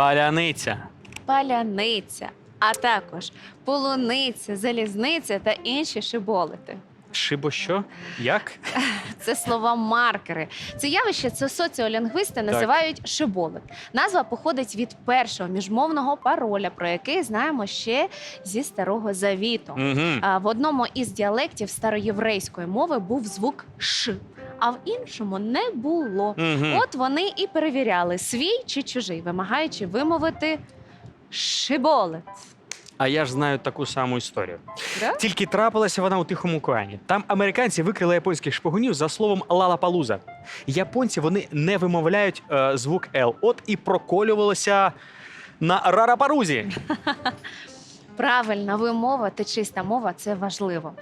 Паляниця. паляниця, а також полуниця, залізниця та інші шиболити. Шибо що? Як? Це слова маркери. Це явище це соціолінгвісти називають шиболит. Назва походить від першого міжмовного пароля, про який знаємо ще зі старого завіту. Угу. А, В одному із діалектів староєврейської мови був звук ш, а в іншому не було. Угу. От вони і перевіряли, свій чи чужий, вимагаючи вимовити шиболет. А я ж знаю таку саму історію. Да? Тільки трапилася вона у Тихому океані. Там американці викрили японських шпигунів за словом лалапалуза. Японці вони не вимовляють е, звук Л. От і проколювалося на рарапарузі. Правильна вимова та чиста мова це важливо.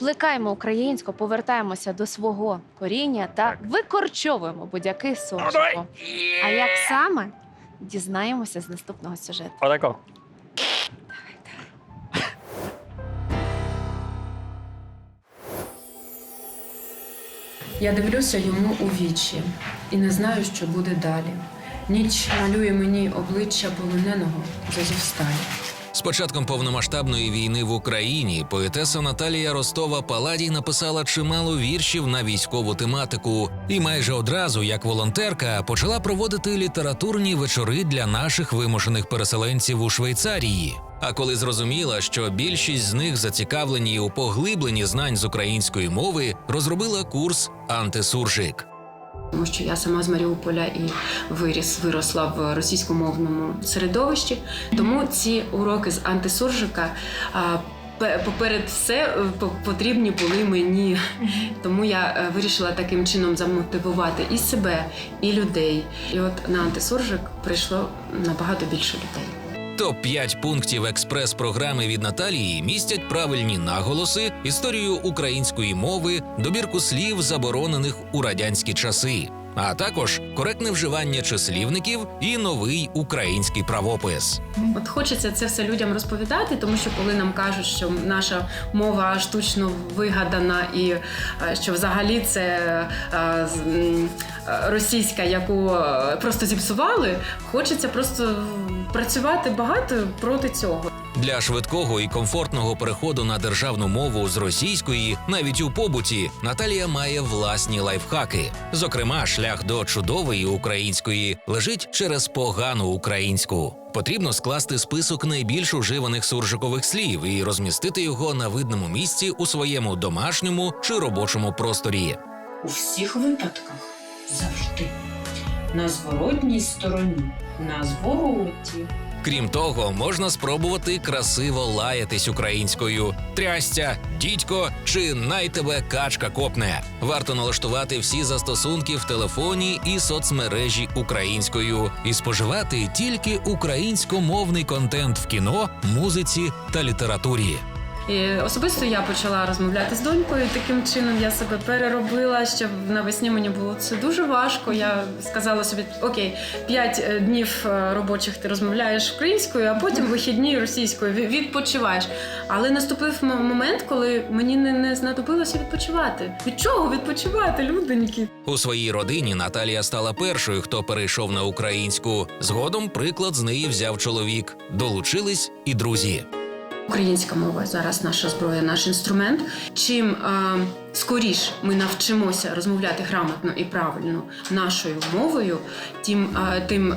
Плекаємо українську, повертаємося до свого коріння та Так. викорчовуємо будь-який суржику. А як саме дізнаємося з наступного сюжету? Отако. Я дивлюся йому у вічі і не знаю, що буде далі. Ніч малює мені обличчя полоненого з Азовсталі. З початком повномасштабної війни в Україні поетеса Наталія Ростова Паладій написала чимало віршів на військову тематику, і майже одразу, як волонтерка, почала проводити літературні вечори для наших вимушених переселенців у Швейцарії. А коли зрозуміла, що більшість з них зацікавлені у поглибленні знань з української мови, розробила курс Антисуржик. Тому що я сама з Маріуполя і виріс, виросла в російськомовному середовищі. Тому ці уроки з антисуржика поперед все е, по- потрібні були мені. Тому я е, вирішила таким чином замотивувати і себе, і людей. І от на антисуржик прийшло набагато більше людей. Топ 5 пунктів експрес-програми від Наталії містять правильні наголоси, історію української мови, добірку слів, заборонених у радянські часи, а також коректне вживання числівників і новий український правопис. От хочеться це все людям розповідати, тому що коли нам кажуть, що наша мова штучно вигадана, і е, що взагалі це е, з- російська, яку е, просто зіпсували, хочеться просто працювати багато проти цього. Для швидкого і комфортного переходу на державну мову з російської, навіть у побуті, Наталія має власні лайфхаки. Зокрема, шлях до чудової української лежить через погану українську. Потрібно скласти список найбільш уживаних суржикових слів і розмістити його на видному місці у своєму домашньому чи робочому просторі. у всіх випадках завжди. На зворотній стороні, на звороті. Крім того, можна спробувати красиво лаятись українською. Трястя, дідько чи най тебе качка копне. Варто налаштувати всі застосунки в телефоні і соцмережі українською і споживати тільки українськомовний контент в кіно, музиці та літературі. І особисто я почала розмовляти з донькою. Таким чином я себе переробила. Що навесні мені було це дуже важко. Я сказала собі: окей, п'ять е, днів е, робочих ти розмовляєш українською, а потім вихідні російською відпочиваєш. Але наступив момент, коли мені не, не знадобилося відпочивати. Від чого відпочивати, люденьки? У своїй родині Наталія стала першою, хто перейшов на українську. Згодом приклад з неї взяв чоловік. Долучились і друзі. Українська мова зараз наша зброя, наш інструмент. Чим скоріш ми навчимося розмовляти грамотно і правильно нашою мовою, тим, тим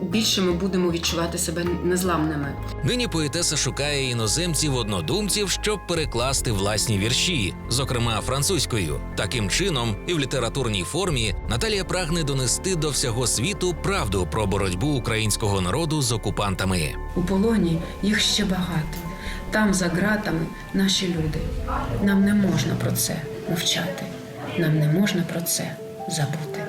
більше ми будемо відчувати себе незламними. Нині поетеса шукає іноземців-однодумців, щоб перекласти власні вірші, зокрема французькою. Таким чином, і в літературній формі Наталія прагне донести до всього світу правду про боротьбу українського народу з окупантами. У полоні їх ще багато. Там за ґратами наші люди. Нам не можна про це мовчати. Нам не можна про це забути.